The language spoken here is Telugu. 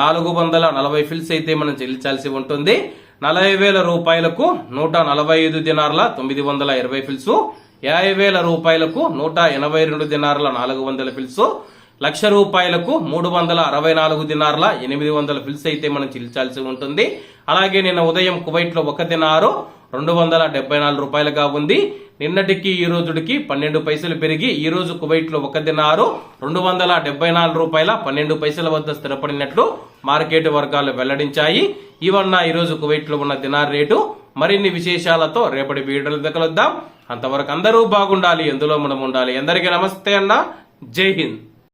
నాలుగు వందల నలభై ఫిల్స్ అయితే మనం చెల్లించాల్సి ఉంటుంది. నలభై వేల రూపాయలకు నూట నలభై ఐదు దినార్ల తొమ్మిది వందల ఇరవై ఫిల్సు. యాభై వేల రూపాయలకు నూట ఎనభై రెండు దినార్ల నాలుగు వందల ఫిల్సు. లక్ష రూపాయలకు మూడు వందల అరవై నాలుగు దినార్ల ఎనిమిది వందల ఫిల్స్ అయితే మనం చెల్లించాల్సి ఉంటుంది. అలాగే నిన్న ఉదయం కువైట్లో ఒక దినారు రెండు వందల డెబ్బై నాలుగు రూపాయలుగా ఉంది. నిన్నటికి ఈ రోజుడికి పన్నెండు పైసలు పెరిగి ఈ రోజు కువైట్లో ఒక దినారు రెండు వందల డెబ్బై నాలుగు రూపాయల పన్నెండు పైసల వద్ద స్థిరపడినట్లు మార్కెట్ వర్గాలు వెల్లడించాయి. ఇవన్న ఈ రోజు కువైట్లో ఉన్న దినార్ రేటు మరిన్ని విశేషాలతో రేపటి వీడియోలు కలుద్దాం అంతవరకు అందరూ బాగుండాలి ఎందులో మనం ఉండాలి. అందరికీ నమస్తే అన్న. జై హింద్.